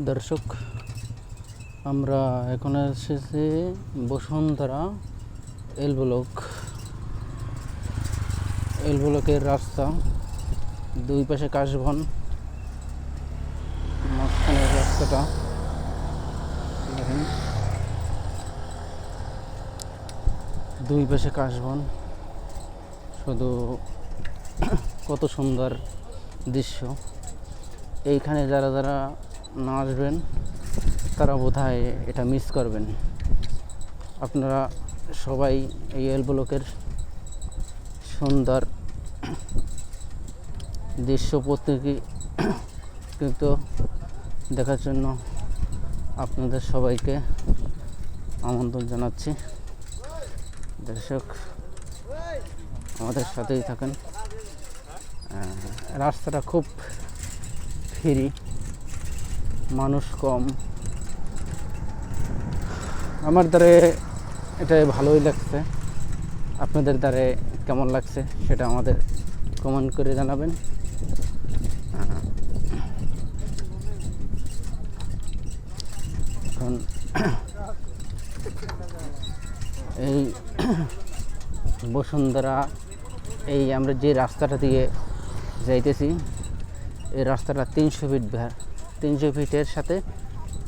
দর্শক, আমরা এখন এসেছি বসুন্ধরা এল ব্লক। এল ব্লকের রাস্তা, দুই পাশে কাশবন। মাঝখানের রাস্তাটা, দেখেন। দুই পাশে কাশবন। শুধু কত সুন্দর দৃশ্য। এইখানে যারা যারা না আসবেন, তারা বোধহয় এটা মিস করবেন। আপনারা সবাই এই এল ব্লকের সুন্দর দৃশ্য প্রত্যেকে কিন্তু দেখার জন্য আপনাদের সবাইকে আমন্ত্রণ জানাচ্ছি। দর্শক, আমাদের সাথেই থাকেন। রাস্তাটা খুব ফ্রি। মানুষ কম। আমার দ্বারে এটা ভালোই লাগছে। আপনাদের দ্বারে কেমন লাগছে সেটা আমাদের কমেন্ট করে জানাবেন। এখন এই বসুন্ধরা, এই আমরা যে রাস্তাটা দিয়ে যাইতেছি, এই রাস্তাটা তিনশো ফিট তিনশো ফিটের সাথে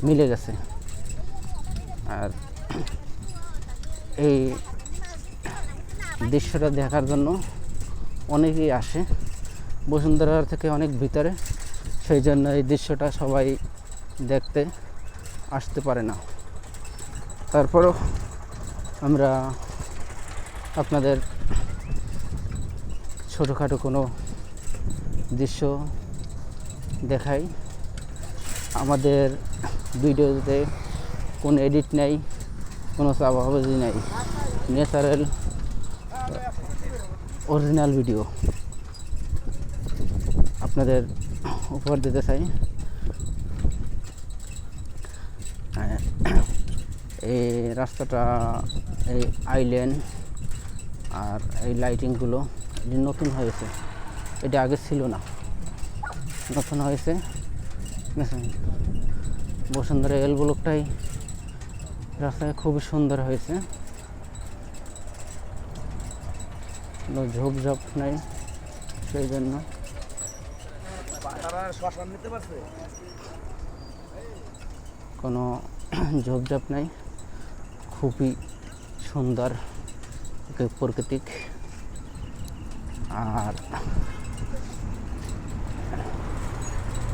মিলে গেছে। আর এই দৃশ্যটা দেখার জন্য অনেকেই আসে। বসুন্ধরা থেকে অনেক ভিতরে, সেই জন্য এই দৃশ্যটা সবাই দেখতে আসতে পারে না। তারপরও আমরা আপনাদের ছোটোখাটো কোনো দৃশ্য দেখাই। আমাদের ভিডিওতে কোনো এডিট নেই, কোনো চাপাবাজি নেই। ন্যাচারাল অরিজিনাল ভিডিও আপনাদের উপহার দিতে চাই। এই রাস্তাটা, এই আইল্যান্ড আর এই লাইটিংগুলো নতুন হয়েছে। এটা আগে ছিল না। নতুন হয়েছে। বসুন্ধরা এল ব্লকটাই রাস্তায় খুবই সুন্দর হয়েছে। কোনো ঝোপঝাপ নাই সেই জন্য। কোনো ঝোপঝাপ নাই। খুবই সুন্দর প্রাকৃতিক। আর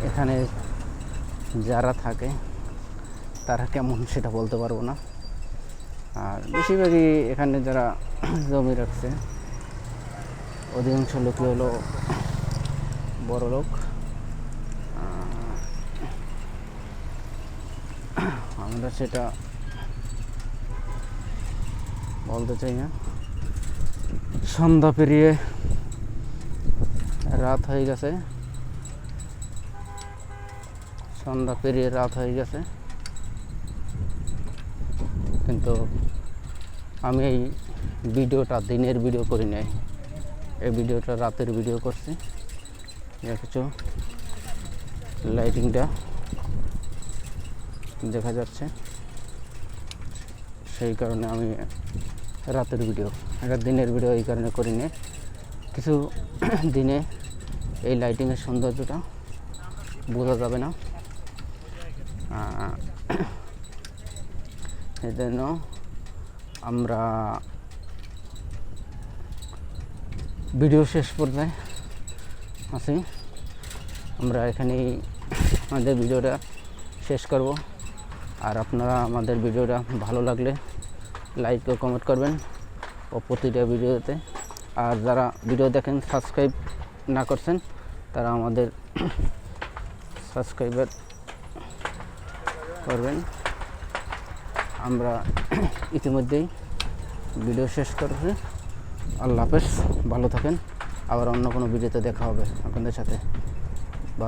এখানে যারা থাকে, তারা কেমন সেটা বলতে পারব না। আর বেশিরভাগই এখানে যারা জমি রাখছে, অধিকাংশ লোকই হলো বড় লোক। আমরা সেটা বলতে চাই না। সন্ধ্যা পেরিয়ে রাত হয়ে গেছে। সন্ধ্যা পেরিয়ে রাত হয়ে গেছে। কিন্তু আমি এই ভিডিওটা দিনের ভিডিও করি নাই। এই ভিডিওটা রাতের ভিডিও করছি। দেখেছ লাইটিংটা। দেখা যাচ্ছে। সেই কারণে আমি রাতের ভিডিও, এটা দিনের ভিডিও এই কারণে করি নি কিছু দিনে এই লাইটিংয়ের সৌন্দর্যটা বোঝা যাবে না। আহ, এই জন্য আমরা ভিডিও শেষ পর্যায়ে আছি। আমরা এখানেই আমাদের ভিডিওটা শেষ করব। আর আপনারা আমাদের ভিডিওটা ভালো লাগলে লাইক ও কমেন্ট করবেন ও প্রতিটা ভিডিওতে। আর যারা ভিডিও দেখেন সাবস্ক্রাইব না করছেন তারা আমাদের সাবস্ক্রাইবার করবেন। আমরা ইতিমধ্যেই ভিডিও শেষ করছি। আল্লাহ হাফেজ, ভালো থাকেন। আবার অন্য কোনো ভিডিওতে দেখা হবে আপনাদের সাথে।